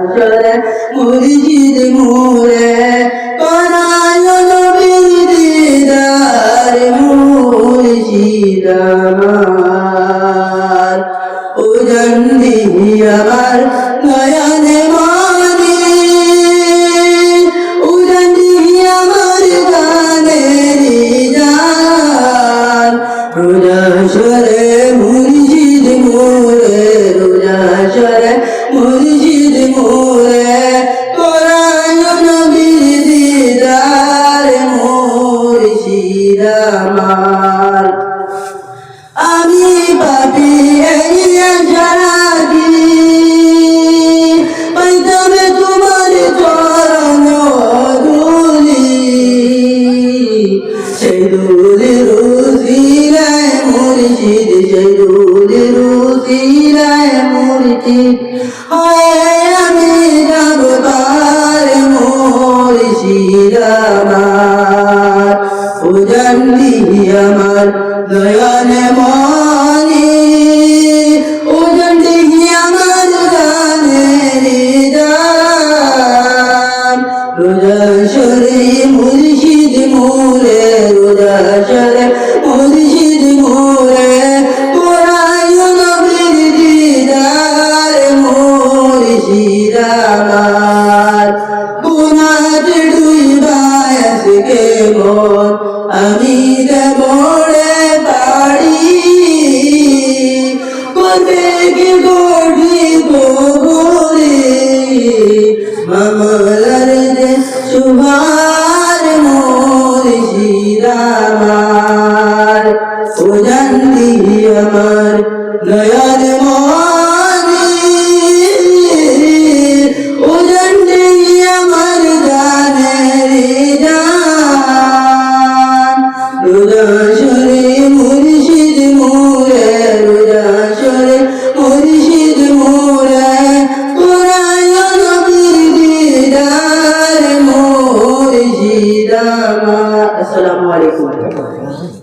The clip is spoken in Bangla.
আসরে মুরিদ মুরে করায় নবীর দিদার মুর্শিদ আমার। ও জন্দি আমার আমার আমি পাপি এই পাইতামে তোমার চরণ ধুলি সেই ধুলি রুজিলায় মুর্শিদ, সেই ধুলি রুজিলায় মুর্শিদ। হয় আমি যাব তার মুর্শিদ আমার। জানলি আমার দয়াল মানি ও জানলি আমার গানের দান রোজা সরে মুর্শিদ মোরে রোজা সরে মুর্শিদ মোরে কোরআন নবীর দিদার, মুর্শিদ আমার। আজকে মন আমি দেবড়ে বাড়ি। করবে কি গড়ি গোবরে। মামলার যে সুভার মোর শিরামার। ও জানলি আমার নয়ন إلى ما السلام عليكم.